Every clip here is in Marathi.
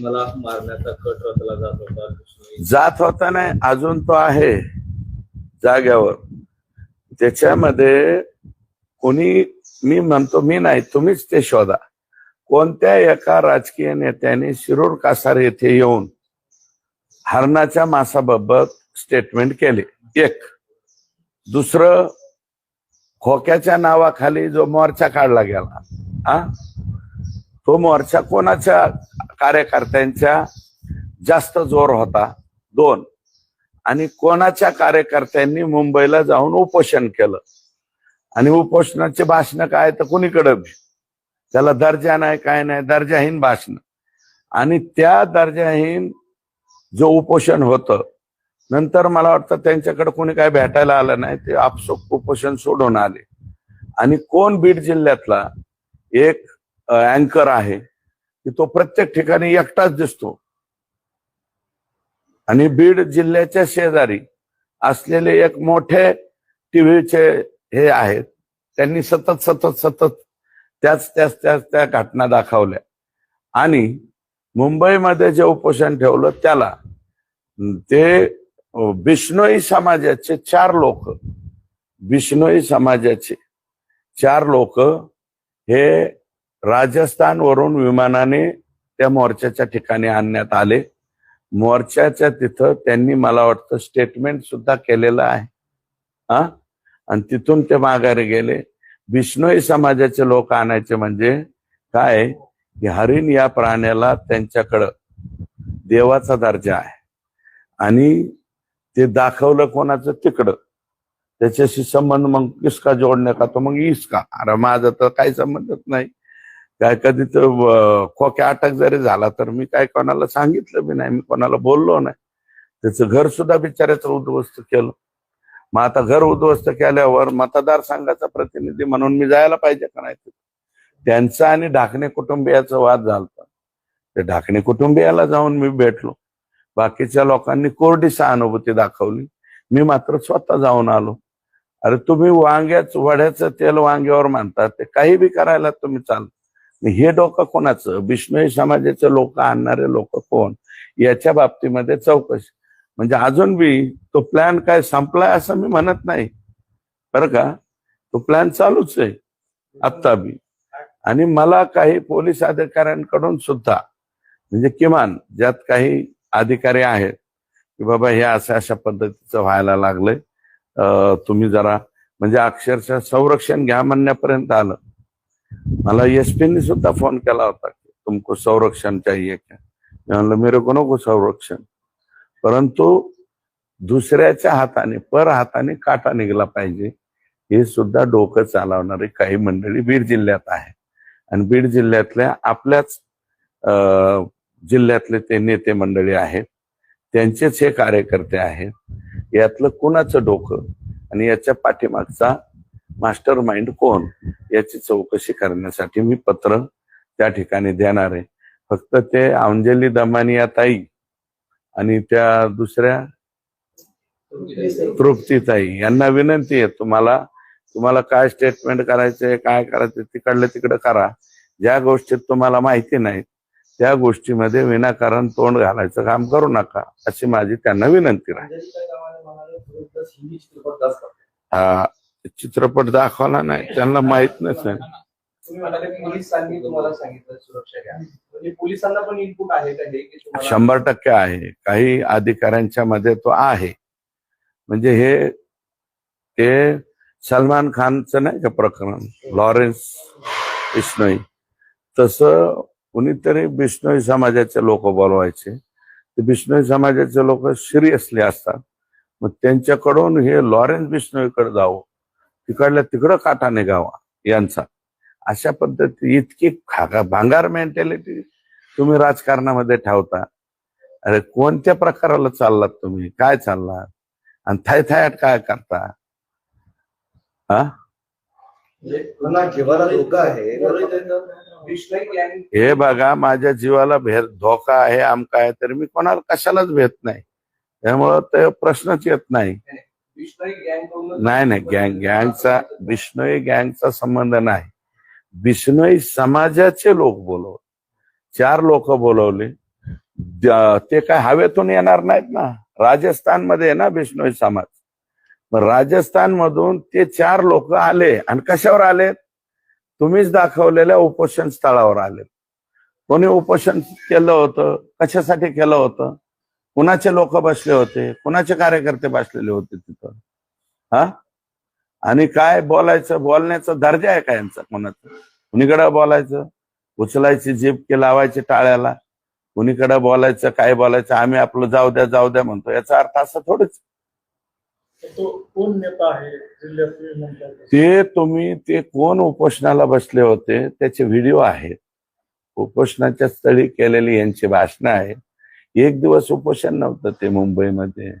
मला मारण्याचा कट रचला जात होता जात होता नाही अजून तो आहे जाग्यावर. त्याच्यामध्ये कोणी मी म्हणतो मी नाही तुम्हीच ते शोधा. कोणत्या एका राजकीय नेत्याने शिरूर कासार येथे येऊन हरणाच्या मासाबाबत स्टेटमेंट केले? एक. दुसरं खोक्याच्या नावाखाली जो मोर्चा काढला गेला. हा? तो मोर्चा कोणाच्या कार्यकर्त्यांच्या जास्त जोर होता? दोन. आणि कोणाच्या कार्यकर्त्यांनी मुंबईला जाऊन उपोषण केलं? आणि उपोषणाचे भाषण काय तर कुणीकडं बी. त्याला दर्जा नाही काय नाही दर्जाहीन भाषण. आणि त्या दर्जाहीन जो उपोषण होतं नंतर मला वाटतं त्यांच्याकडे कोणी काय भेटायला आलं नाही ते आपसोक उपोषण सोडून आले. आणि कोण बीड जिल्ह्यातला? एक अँकर आहे की तो प्रत्येक ठिकाणी एकटाच दिसतो. आणि बीड जिल्ह्याच्या शेजारी असलेले एक मोठे टीव्हीचे हे आहेत त्यांनी सतत सतत सतत त्याच त्याच त्याच त्या घटना दाखवल्या. आणि मुंबईमध्ये जे उपोषण ठेवलं त्याला ते बिष्णोई समाजाचे चार लोक बिष्णोई समाजाचे चार लोक हे राजस्थानवरून विमानाने त्या मोर्चाच्या ठिकाणी आणण्यात आले. मोर्चाच्या तिथं त्यांनी मला वाटतं स्टेटमेंट सुद्धा केलेलं आहे. हा? आणि तिथून ते माघारी गेले. बिष्णोई समाजाचे लोक आणायचे म्हणजे काय? की हरिण या प्राण्याला त्यांच्याकडं देवाचा दर्जा आहे. आणि ते दाखवलं कोणाचं? तिकडं. त्याच्याशी संबंध मग किसका जोडणे का तो मग इसका अरे माझा तर काही संबंधच नाही. काय कधी तर खोक्या अटक जरी झाला तर मी काय कोणाला सांगितलं बी नाही मी कोणाला बोललो नाही. त्याचं घर सुद्धा बिचाऱ्याचं उद्ध्वस्त केलं. मग आता घर उद्ध्वस्त केल्यावर मतदारसंघाचा प्रतिनिधी म्हणून मी जायला पाहिजे का नाही? त्यांचा आणि ढाकणे कुटुंबियाचा वाद झाला ते ढाकणे कुटुंबियाला जाऊन मी भेटलो. बाकीच्या लोकांनी कोरडी सहानुभूती दाखवली. मी मात्र स्वतः जाऊन आलो. अरे तुम्ही वांग्याच वड्याचं तेल वांग्यावर मानतात ते काही बी करायला तुम्ही चाल हे डोकं कोणाचं? बिष्णोई समाजाचे लोक आणणारे लोक कोण? याच्या बाबतीमध्ये चौकशी. म्हणजे अजून बी तो प्लॅन काय संपलाय असं मी म्हणत नाही. बरं का? तो प्लॅन चालूच आहे. आत्ता बी. आणि मला काही पोलीस अधिकाऱ्यांकडून सुद्धा म्हणजे किमान ज्यात काही अधिकारी आहेत की बाबा हे अशा अशा पद्धतीचं व्हायला लागलंय तुम्ही जरा म्हणजे अक्षरशः संरक्षण घ्या म्हणण्यापर्यंत आलं. मला एसपीनी सुद्धा फोन केला होता की तुमको संरक्षण चाहिए क्या? मी म्हणलं मेरे को नको संरक्षण. परंतु दुसऱ्याच्या हाताने पर हाताने काटा निघला पाहिजे. हे सुद्धा डोकं चालवणारी काही मंडळी बीड जिल्ह्यात आहे आणि बीड जिल्ह्यातल्या आपल्याच अं, जिल्ह्यातले ते नेते मंडळी आहेत. त्यांचेच हे कार्यकर्ते आहेत. यातलं कुणाचं डोकं आणि याच्या पाठीमागचा मास्टर माइंड कोण याची चौकशी करण्यासाठी मी पत्र त्या ठिकाणी देणार आहे. फक्त ते अंजली दमानी या ताई आणि त्या दुसऱ्या तृप्तीताई यांना विनंती आहे तुम्हाला तुम्हाला काय स्टेटमेंट करायचंय काय करायचं तिकडलं तिकडं करा. ज्या गोष्टीत तुम्हाला माहिती नाही त्या गोष्टीमध्ये विनाकारण तोंड घालायचं काम करू नका अशी माझी त्यांना विनंती राहील. हा चित्रपट दाखवला नाही त्यांना माहीत नसेल म्हणजे हे शंभर टक्के आहे. काही अधिकाऱ्यांच्या मध्ये तो आहे. म्हणजे हे ते सलमान खानचं नाही का प्रकरण? लॉरेन्स बिश्नोई. तसं कुणीतरी बिश्नोई समाजाचे लोक बोलवायचे. ते बिश्नोई समाजाचे लोक सिरियसली असतात. मग त्यांच्याकडून हे लॉरेन्स बिश्नोईकडे जावं. तिकडल्या तिकडं काटा निघावा यांचा. अशा पद्धती इतकी खागा भांगार मेंटॅलिटी तुम्ही राजकारणामध्ये ठेवता. अरे कोणत्या प्रकाराला चाललात तुम्ही? काय चाललात? आणि थाय थायाट काय करता? हा म्हणजे गँग हे बघा माझ्या जीवाला भेद धोका आहे आमका आहे तर मी कोणाला कशालाच भेट नाही. त्यामुळं ते प्रश्नच येत नाही. नाही नाही गँग गँगचा बिष्णोई गँगचा संबंध नाही. बिष्णोई समाजाचे लोक बोलवले. चार लोक बोलवले. ते काय हवेतून येणार नाहीत ना? राजस्थानमध्ये आहे ना बिष्णोई समाज? मग राजस्थान मधून ते चार लोक आले. आणि कशावर आले? तुम्हीच दाखवलेल्या उपोषण स्थळावर आले. कोणी उपोषण केलं होतं? कशासाठी केलं होतं? कुणाचे लोक बसले होते? कुणाचे कार्यकर्ते बसलेले होते तिथं? हा? आणि काय बोलायचं? बोलण्याचा दर्जा आहे का यांचा कोणाचा? कुणीकडे बोलायचं? उचलायची जीप की लावायची टाळ्याला? कुणीकडे बोलायचं? काय बोलायचं? आम्ही आपलं जाऊ द्या जाऊ द्या म्हणतो. याचा अर्थ असा थोडंच. तो तुम्ही ते कोण उपोषणाला बसले होते? त्याचे व्हिडिओ आहेत. उपोषणाच्या स्थळी केलेली यांची भाषणं आहेत. एक दिवस उपोषण नव्हतं ते मुंबईमध्ये.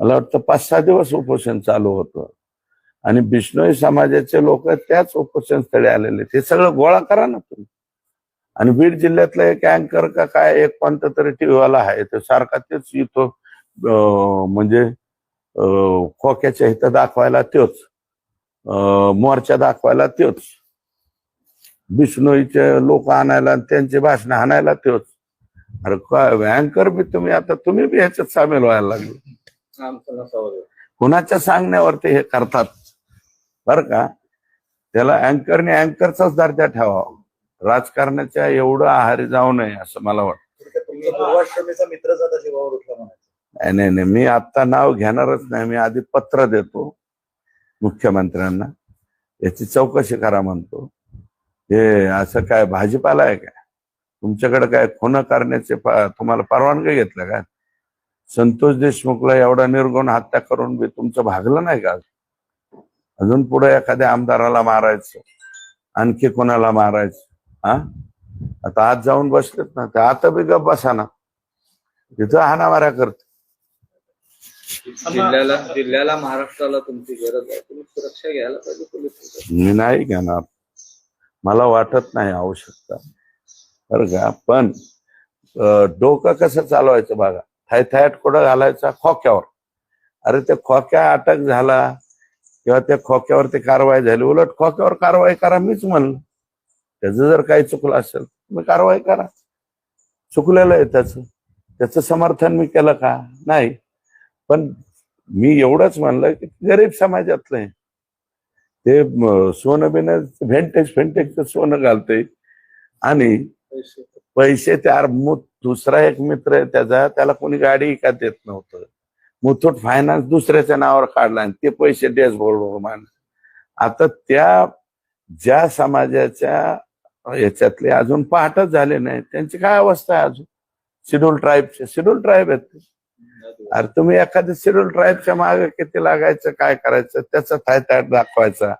मला वाटतं पाच सहा दिवस उपोषण चालू होतं. आणि बिष्णोई समाजाचे लोक त्याच उपोषण स्थळी आलेले. ते सगळं गोळा करा ना तुम्ही. आणि बीड जिल्ह्यातला एक अँकर का काय एक कोणता तरी टीव्हीवाला आहे तो सारखा तेच येतो म्हणजे खोक्याच्या इथं दाखवायला त्योच अं, मोर्चा दाखवायला त्योच बिष्णोईचे लोक आणायला आणि त्यांचे भाषण आणायला त्योच अरे काय अँकर बी तुम्ही आता तुम्ही बी ह्याच्यात सामील व्हायला लागले. कुणाच्या सांगण्यावरती हे करतात? बर का? त्याला अँकरने अँकरचाच दर्जा ठेवावा. राजकारणाच्या एवढं आहारी जाऊ नये असं मला वाटतं. मित्र नाही नाही नाही मी आता नाव घेणारच नाही. मी आधी पत्र देतो मुख्यमंत्र्यांना. याची चौकशी करा म्हणतो. हे असं काय भाजीपाला आहे काय? तुमच्याकडे काय खुनं करण्याचे तुम्हाला परवानगी घेतलं का? संतोष देशमुखला एवढा निर्गुण हत्या करून बी तुमचं भागलं नाही का? अजून पुढे एखाद्या आमदाराला मारायचं आणखी कोणाला मारायचं हा? आता आज जाऊन बसलेत ना ते आता बी गप बसा ना. तिथं हाणामाऱ्या करते. जिल्ह्याला जिल्ह्याला महाराष्ट्राला तुमची गरज आहे. तुम्ही सुरक्षा घ्यायला पाहिजे पोलीस मी नाही घेणार. मला वाटत नाही आवश्यकता. बरं का. पण डोकं कसं चालवायचं बघा. थायथायट कुठं घालायचा? खोक्यावर. अरे ते खोक्या अटक झाला किंवा त्या खोक्यावरती कारवाई झाली उलट खोक्यावर कारवाई करा मीच म्हणलं. त्याचं जर काही चुकलं असेल तुम्ही कारवाई करा. चुकलेलं आहे त्याचं. त्याचं समर्थन मी केलं का? नाही. पण मी एवढंच म्हणलं की गरीब समाजातलं. आहे ते सोनं बिन व्हेंटेज फेंटेजचं सोनं घालते आणि पैसे. पैसे त्या दुसरा एक मित्र आहे त्याचा त्याला कोणी गाडी का देत नव्हतं. मुथूट फायनान्स दुसऱ्याच्या नावावर काढला आणि ते पैसे डॅशबोर्डवर मान आता त्या ज्या समाजाच्या याच्यातले अजून पहाटच झाले नाही त्यांची काय अवस्था आहे अजून? शेड्यूल ट्राईबचे शेड्यूल ट्राईब आहेत ते. अरे तुम्ही एखाद्या शेड्यूल ट्राईबच्या मागे किती लागायचं काय करायचं त्याचा थायथाट दाखवायचा.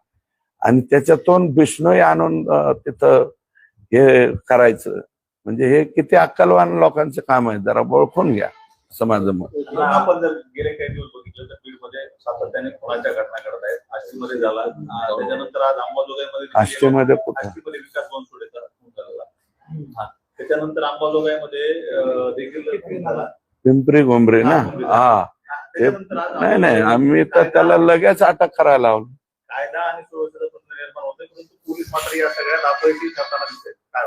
आणि त्याच्यातून बिष्णोई आणून तिथं हे करायचं. म्हणजे हे किती अक्कलवान लोकांचं काम आहे जरा ओळखून घ्या समाजामध्ये. आपण जर गेले काही दिवस बघितलं तर बीडमध्ये सातत्याने खुनाच्या घटना घडत आहेत? आष्टीमध्ये झाला. त्याच्यानंतर आज अंबाजोगाईमध्ये आष्टीमध्ये कुठं? आष्टीमध्ये विकास झालेला हा. त्याच्यानंतर अंबाजोगाईमध्ये देखील झाला. पिंपरी घुमरी ना? हा. नाही नाही आम्ही तर त्याला लगेच अटक करायला लावलं. कायदा आणि पोलीस मात्र या सगळ्यात अपयशी ठरताना दिसत काय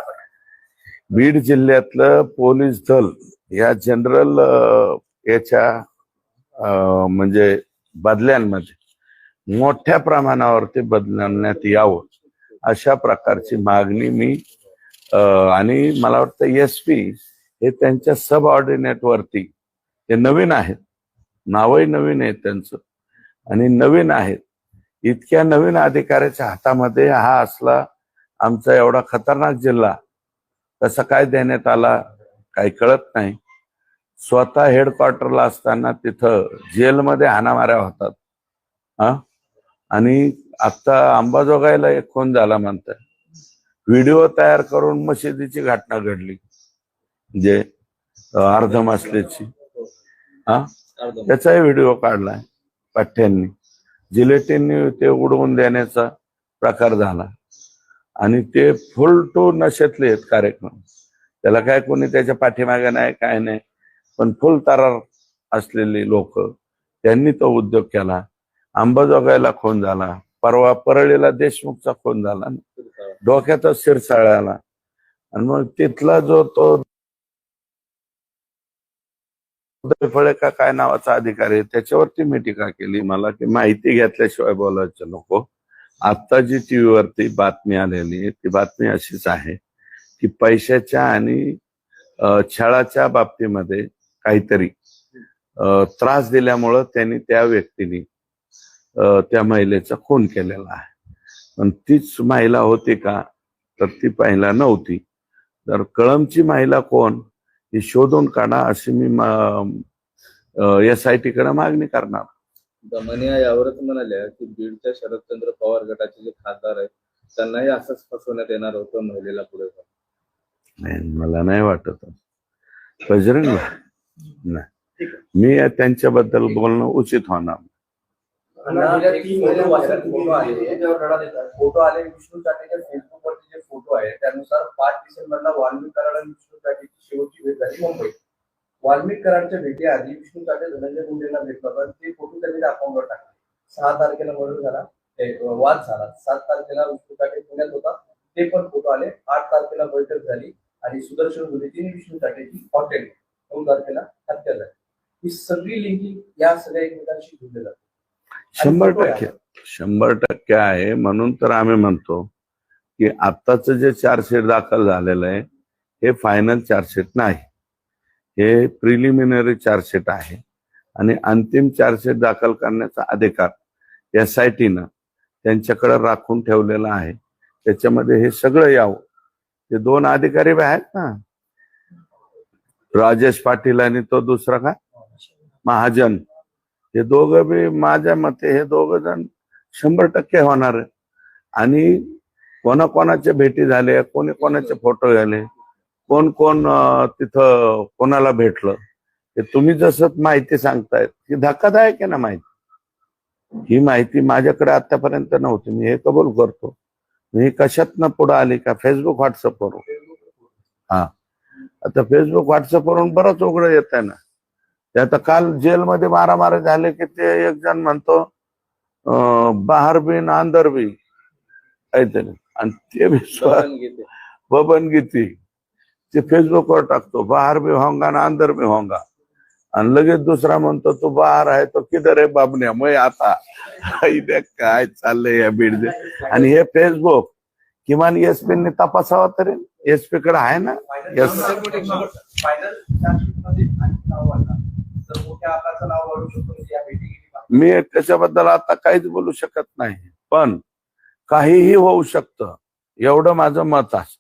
बीड जिल्ह्यातलं पोलीस दल या जनरल याच्या अं, म्हणजे बदल्यांमध्ये मोठ्या प्रमाणावरती बदलण्यात यावं अशा प्रकारची मागणी मी आणि मला वाटतं एस पी हे त्यांच्या सब वरती ते नवीन आहेत. नावही नवीन आहेत त्यांचं. आणि नवीन आहेत. इतक्या नवीन अधिकाऱ्याच्या हातामध्ये हा असला आमचा एवढा खतरनाक जिल्हा कसं काय देण्यात आला काही कळत नाही. स्वतः हेडक्वार्टरला असताना तिथं जेलमध्ये हाणामाऱ्या होतात. हा आणि आता अंबाजोगाईला एक खून झाला म्हणतात व्हिडिओ तयार करून मशिदीची घटना घडली. म्हणजे अं, अर्धमासलेची. हा त्याचाही व्हिडिओ काढलाय पाठ्यांनी जिलेटिन ते उडवून देण्याचा प्रकार झाला. आणि ते फुल टू नशेतले आहेत कार्यक्रम. त्याला काय कोणी त्याच्या पाठीमागे नाही काय नाही. पण फुल तरार असलेली लोक त्यांनी तो उद्योग केला. अंबाजोगाईला खून झाला. परवा परळीला देशमुखचा खून झाला. डोक्यातच शिरसाळ्याला आणि मग तिथला जो तो फळे का काय नावाचा अधिकारी आहे त्याच्यावरती मी टीका केली. मला की माहिती घेतल्याशिवाय बोलायचं नको. आता जी टीव्हीवरती बातमी आलेली आहे ती बातमी अशीच आहे की पैशाच्या आणि छळाच्या बाबतीमध्ये काहीतरी त्रास दिल्यामुळं त्यांनी त्या व्यक्तीने त्या महिलेचा खून केलेला आहे. पण तीच महिला होती का? तर ती पहिला नव्हती. तर कळमची महिला कोण? ही शोधून काढा अशी मी एस आय टी कडे मागणी करणार. दमनिया यावरच म्हणाल्या की बीडच्या शरदचंद्र पवार गटाचे जे खासदार आहेत त्यांनाही असंच फसवण्यात येणार होतं महिलेला पुढे. नाही मला नाही वाटत. बजरंग नाही. मी त्यांच्याबद्दल बोलणं उचित होणार फोटो आले फोटो आले विष्णू चाटेच्या फेसबुक वरती जे फोटो आहे त्यानुसार पाच डिसेंबरला वाल्मिक कराड आणि विष्णू चाटेची शेवटची भेट झाली मुंबईत. वाल्मिक कराडच्या भेटीआधी विष्णू चाटे धनंजय मुंडेंना भेटला होता ते फोटो त्यांनी अकाउंटवर टाकले. सहा तारखेला मर्डर झाला. वाद झाला. सात तारखेला विष्णू चाटे पुण्यात होता. ते पण फोटो आले. आठ तारखेला बैठक झाली आणि सुदर्शन गुरुजींनी विष्णू चाटेची हॉटेल नऊ तारखेला हत्या झाली. ही सगळी लिंकिंग या सगळ्या एकमेकांशी जुळले जातात शंभर टक्के. शंभर टक्के आहे. म्हणून तर आम्ही म्हणतो की आत्ताचं जे चार्जशीट दाखल झालेलं आहे हे फायनल चार्जशीट नाही. हे प्रिलिमिनरी चार्जशीट आहे. आणि अंतिम चार्जशीट दाखल करण्याचा अधिकार एस आय टीनं त्यांच्याकडे राखून ठेवलेला आहे. त्याच्यामध्ये हे सगळं यावं. ते दोन अधिकारी आहेत ना राजेश पाटील आणि तो दुसरा काय महाजन. हे दोघं बी माझ्या मते हे दोघ जण शंभर टक्के होणार आहे. आणि कोणाकोणाच्या भेटी झाल्या कोणी कोणाचे फोटो झाले कोण कोण तिथं कोणाला भेटलं हे तुम्ही जसं माहिती सांगतायत ही धक्कादायक आहे ना माहिती? ही माहिती माझ्याकडे आतापर्यंत नव्हती मी हे कबूल करतो. मी कशातनं पुढे आली का फेसबुक व्हॉट्सअपवरून हा. आता फेसबुक व्हॉट्सअपवरून बरंच उघडं येत आहे ना. ते आता काल जेलमध्ये मारामारी झाले की ते एक जण म्हणतो बाहर बिन अंदर बी काहीतरी. आणि ते बी. बबन गीती ते फेसबुकवर टाकतो बाहर भी होंगा ना अंदर भी होंगा. आणि लगेच दुसरा म्हणतो तू बाहेर आहे तो किधर आहे बाबन्या मग आता. काय चाललंय या बीड आणि हे फेसबुक किमान एसपी ने तपासावा तरी? एसपी कडे आहे ना. तर मोठ्या आकाराचं नाव वाढू शकतो म्हणजे या भेटी गेली मी त्याच्याबद्दल आता काहीच बोलू शकत नाही पण काहीही होऊ शकतं एवढं माझं मत आहे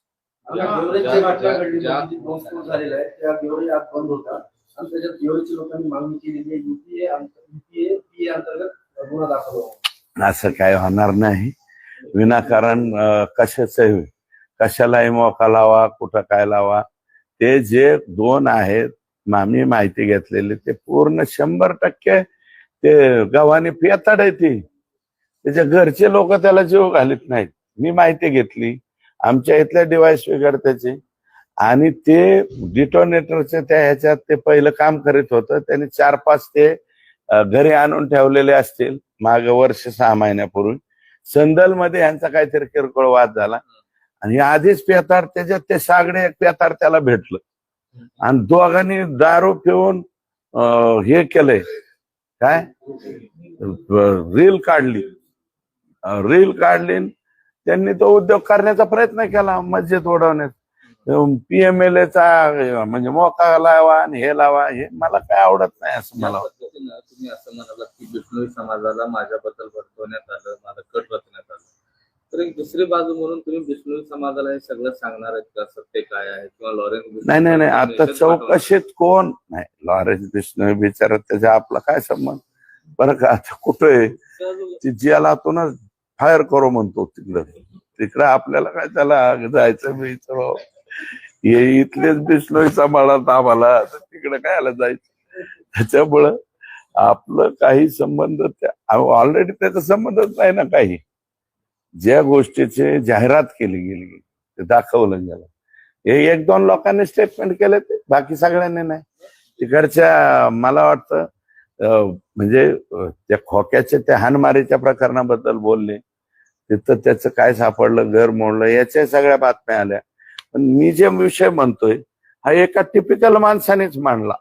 असं काय होणार नाही विनाकारण कशाचं कशालाही मोका लावा कुठं काय लावा ते जे दोन आहेत मामी माहिती घेतलेली ते पूर्ण शंभर टक्के ते गव्हाने पेताड आहे ती. त्याच्या घरचे लोक त्याला जीव घालत नाहीत. मी माहिती घेतली. आमच्या इथल्या डिवाइस वगैरे आणि ते डिटोनेटरच्या त्या ह्याच्यात ते पहिलं काम करीत होतं. त्यांनी चार पाच ते घरी आणून ठेवलेले असतील. माग वर्ष सहा महिन्यापूर्वी. संदलमध्ये यांचा काहीतरी किरकोळ वाद झाला. आणि आधीच पेतार त्याच्यात ते सागडे एक त्याला भेटलं. आणि दोघांनी दारू पिऊन हे केलंय. काय? रील काढली. रील काढली त्यांनी तो उद्योग करण्याचा प्रयत्न केला मस्जिद उडवण्यात. पीएमएलए चा म्हणजे मोका लावा आणि हे लावा हे मला काय आवडत नाही असं मला वाटतं. तुम्ही असं म्हणाला की विष्णू समाजाला माझ्याबद्दल वर्तवण्यात आलं मला कट रचण्यात आलं. तर एक दुसरी बाजू म्हणून तुम्ही बिष्णोई समाजाला हे सगळं सांगणार आहेत का? सत्य काय आहे? किंवा लॉरेन्स नाही नाही नाही. आता. चौकशीत कोण? नाही लॉरेन्स बिश्नोई बिचारा त्याचा आपला काय संबंध? बरं का आता कुठे? जेलातूनच फायर करू म्हणतो तिकडं. तिकडं आपल्याला काय त्याला जायचं भाऊ हे इथलेच बिश्नोई सांभाळत आम्हाला. तर तिकडं काय आला जायचं? त्याच्यामुळं आपलं काही संबंध ऑलरेडी त्याचा संबंधच नाही ना काही. ज्या गोष्टीची जाहिरात केली गेली ते दाखवलं गेलं. हे एक दोन लोकांनी स्टेटमेंट केले ते बाकी सगळ्यांनी नाही. तिकडच्या मला वाटतं म्हणजे त्या खोक्याच्या त्या हानमारीच्या प्रकरणाबद्दल बोलले. तिथं त्याचं काय सापडलं घर मोडलं याच्या सगळ्या बातम्या आल्या. पण मी जे विषय म्हणतोय हा एका टिपिकल माणसानेच मांडला.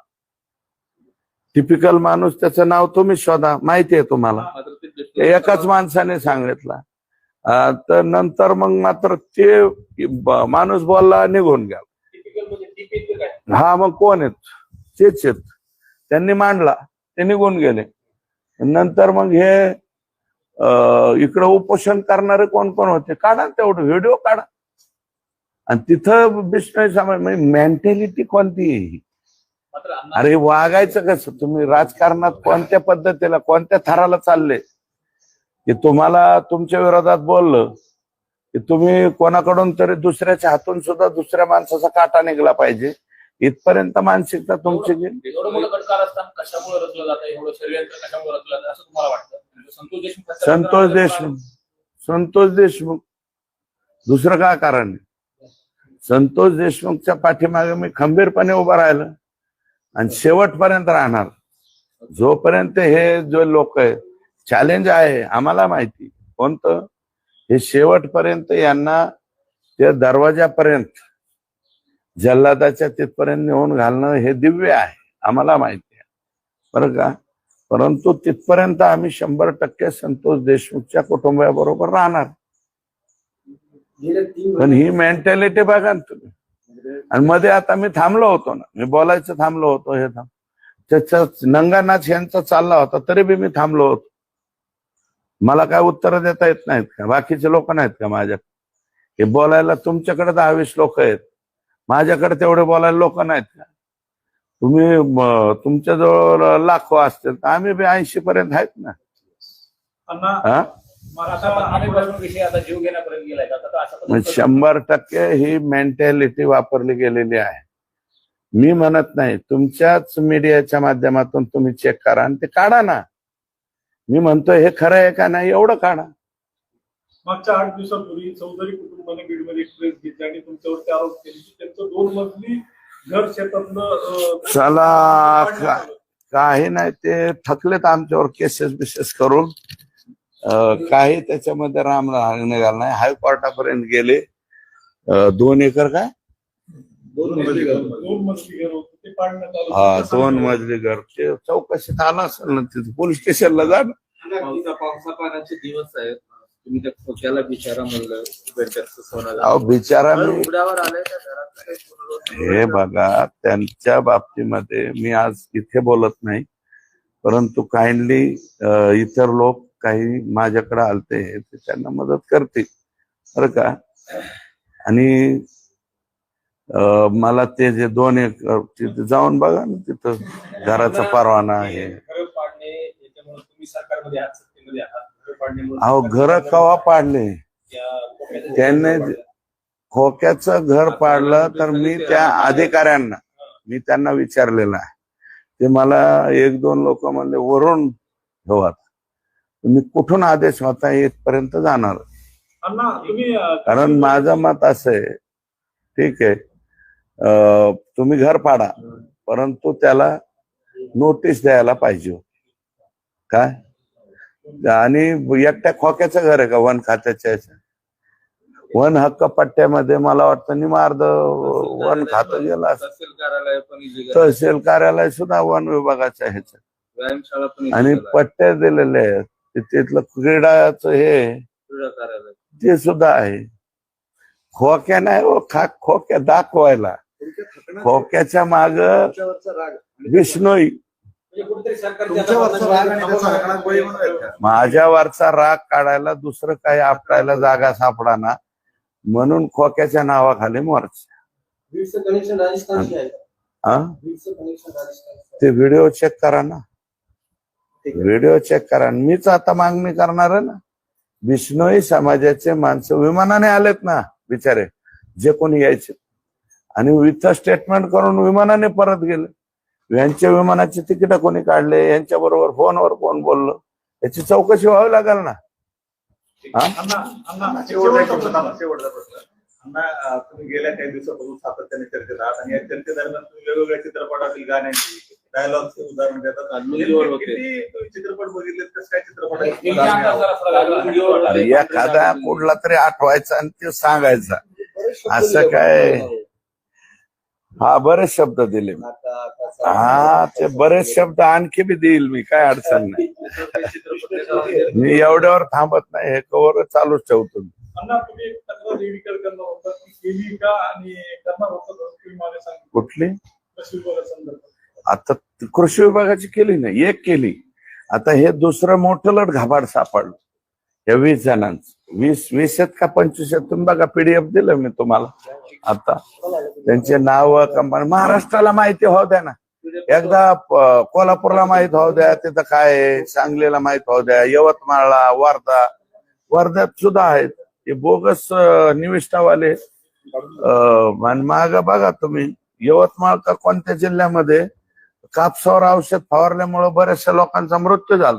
टिपिकल माणूस त्याचं नाव तुम्ही शोधा माहिती आहे तुम्हाला. एकाच माणसाने सांगितलं. तर नंतर मग मात्र ते माणूस बोलला निघून गेला. हा मग कोण आहेत? तेच आहेत. त्यांनी मांडला ते निघून गेले. नंतर मग हे इकडं उपोषण करणारे कोण कोण होते? काढा तेवढं व्हिडिओ काढा. आणि तिथं समाज म्हणजे मेंटॅलिटी कोणती आहे ही? अरे वागायचं कसं? तुम्ही राजकारणात कोणत्या पद्धतीला कोणत्या थराला चालले? की तुम्हाला तुमच्या विरोधात बोललं की तुम्ही कोणाकडून तरी दुसऱ्याच्या हातून सुद्धा दुसऱ्या माणसाचा काटा निघला पाहिजे. इथपर्यंत मानसिकता तुमची म्हणजे संतोष देशमुख संतोष देशमुख. दुसरं काय कारण? संतोष देशमुखच्या पाठीमागे मी खंबीरपणे उभा राहिलं आणि शेवटपर्यंत राहणार. जोपर्यंत हे जो लोक आहे चॅलेंज आहे आम्हाला माहिती. कोणतं? हे शेवटपर्यंत यांना त्या दरवाजापर्यंत जल्लादाच्या तिथपर्यंत नेऊन घालणं हे दिव्य आहे आम्हाला माहिती आहे. बरं का? परंतु तिथपर्यंत आम्ही शंभर टक्के संतोष देशमुखच्या कुटुंबाबरोबर राहणार. पण ही मेंटॅलिटी बघा ना तुम्ही. आणि मध्ये आता मी थांबलो होतो ना. मी बोलायचं थांबलो होतो हे थांब. त्याचा नंगानाच यांचा चालला होता तरी बी मी थांबलो होतो. मला काय उत्तर देता येत नाहीत का? बाकीचे लोक नाहीत का माझ्या हे बोलायला तुमच्याकडे दहा वीस लोक आहेत. माझ्याकडे तेवढे बोलायला लोक नाहीत का? तुम्ही म, तुमच्याजवळ लाखो असतील तर आम्ही बी ऐंशी पर्यंत आहेत ना. शंभर टक्के ही मेंटॅलिटी वापरली गेलेली आहे. मी म्हणत नाही तुमच्याच मीडियाच्या माध्यमातून तुम्ही चेक करा आणि ते काढा ना. मी म्हणतोय हे खरं आहे का नाही एवढं काढा. मागच्या आठ दिवसापूर्वी चौधरी कुटुंबाने बीडमध्ये एक प्रेस घेतली आणि तुमच्यावरती आरोप केले की त्यांचं दोन मजली घर शेतातलं चला. काही नाही ते थकलेत आमच्यावर केसेस बिसेस करून. अं, काही त्याच्यामध्ये राम निघाला नाही हायकोर्टापर्यंत गेले. अं, दोन एकर काय? दोन मजली घर होतं. हा दोन मजली घर ते चौकशीत आला असेल ना तिथे. पोलीस स्टेशनला जा ना. पावसा पावसा पाण्याचे दिवस आहेत. तुम्ही त्या खोक्याला बिचारा म्हणलं अहो बिचारा मी उघड्यावर आलंय त्या घरात. काही पुनर्वसन हे बघा त्यांच्या बाबतीमध्ये मी आज इथे बोलत नाही. परंतु काइंडली इतर लोक काही माझ्याकडे आलते ते त्यांना मदत करतील. बरं का? आणि मला ते जे दोन एक तिथे जाऊन बघा ना तिथं घराचा परवाना आहे. अहो घर कवा पाडले? त्यांनी खोक्याचं घर पाडलं तर मी त्या अधिकाऱ्यांना मी त्यांना विचारलेलं आहे. ते मला एक दोन लोक म्हणले वरून ठेवा. तुम्ही कुठून आदेश होता इथपर्यंत जाणार? कारण माझं मत असं आहे ठीक आहे तुम्ही घर पाडा. परंतु त्याला नोटीस द्यायला पाहिजे. काय? आणि एकट्या खोक्याचं घर आहे का? वन खात्याच्या ह्याच्या वन हक्क पट्ट्यामध्ये मला वाटतं निमार्द वन खातं गेलं तहसील कार्यालय सुद्धा वन विभागाच्या पण आणि. पट्ट्या दिलेले आहेत. तिथलं क्रीडाचं हे ते सुद्धा आहे. खोक्या नाही हो खा खोक्या दाखवायला. खोक्याच्या माग विष्णोई. म्हणजे? माझ्यावरचा राग काढायला दुसरं काही आपटायला जागा सापडाना. म्हणून खोक्याच्या नावाखाली मोर्च. हा ते व्हिडिओ चेक करा ना. व्हिडिओ चेक करा. मीच आता मागणी करणार आहे ना. बिश्नोई समाजाचे माणसं विमानाने आलेत ना बिचारे. जे कोणी यायचे. आणि विथ स्टेटमेंट करून विमानाने परत गेले. यांच्या विमानाची तिकीट कोणी काढले? यांच्या बरोबर फोनवर कोण बोललं? याची चौकशी व्हावी लागेल ना. तुम्ही गेल्या काही दिवसापासून सातत्याने चर्चेत आहात आणि या चर्चेदरम्यान तुम्ही वेगवेगळ्या चित्रपटातील गाण्यांची डायलॉगचे उदाहरण देतात चित्रपट बघितले कसं काय चित्रपट एखादा कुठला तरी आठवायचा आणि ते सांगायचा. असं काय? हा बरेच शब्द दिले. मी हा ते बरेच शब्द आणखी बी देईल मी काय अडचण नाही. मी एवढ्यावर थांबत नाही हे कवर चालूच ठेवतो मी. कुठली? आता कृषी विभागाची केली नाही एक केली. आता हे दुसरं मोठं लट घाबाड सापडलं. या वीस जणांचं. वीस वीस आहेत का पंचवीस आहेत? तुम्ही बघा पीडीएफ दिलं मी तुम्हाला. आता. त्यांचे नाव कंपनी महाराष्ट्राला माहिती हो द्या ना. एकदा कोल्हापूरला माहीत होऊ द्या तिथं काय आहे? सांगलीला माहीत होऊ द्या यवतमाळला वर्धा. वर्ध्यात सुद्धा आहेत. ते बोगस निविष्ठावाले. माग बघा तुम्ही यवतमाळ का कोणत्या जिल्ह्यामध्ये कापसावर औषध फवारल्यामुळे बऱ्याचशा लोकांचा मृत्यू झाला.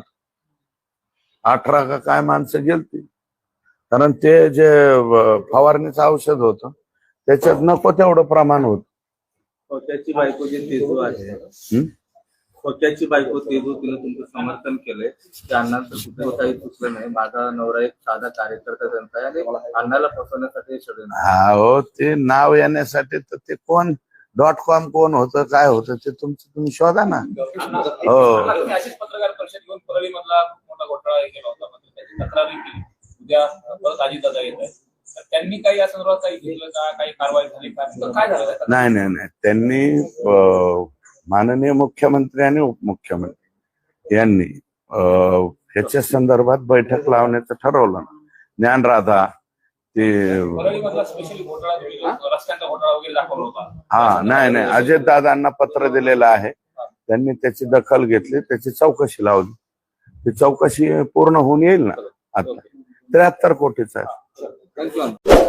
अठरा का काय माणसं गेलती. कारण ते जे फवारणीचं औषध होतं त्याच्यात नको तेवढं प्रमाण होत. खोक्याची बायको जे तेजू आहे. हं? खोक्याची बायको तेजू तिने तुमचं समर्थन केलंय. की अण्णांचं कुठलं काही चुकलं नाही. माझा नवरा एक साधा कार्यकर्ता त्यांचा आहे आणि अण्णाला फसवण्यासाठी हे षडयंत्र आहे. हा हो ते नाव येण्यासाठी तर ते कोण? डॉट कॉम कोण होतं काय होतं ते तुमचं तुम्ही शोधा ना. हो. अण्णा, तुम्ही अशीच पत्रकार परिषद घेऊन परळी मधला मोठा घोटाळा केला होता. मात्र त्याची तक्रारही केली. उद्या परत अजितदादा येत आहेत. तर त्यांनी काही या संदर्भात काही घेतलं का? काही कारवाई झाली का? काय झालं नाही नाही नाही. त्यांनी अं, माननीय मुख्यमंत्री आणि उपमुख्यमंत्री यांनी अं, ह्याच्या संदर्भात बैठक लावण्याचं ठरवलं. ते स्पेशली घोटाळा रस्त्यांचा घोटाळा वगैरे दाखवला होता. हा नाही नाही. अजित दादांना पत्र दिलेलं आहे. त्यांनी त्याची दखल घेतली त्याची चौकशी लावली. ती चौकशी पूर्ण होऊन येईल ना? आता. त्र्याहत्तर कोटीचा आहे. Thanks, John.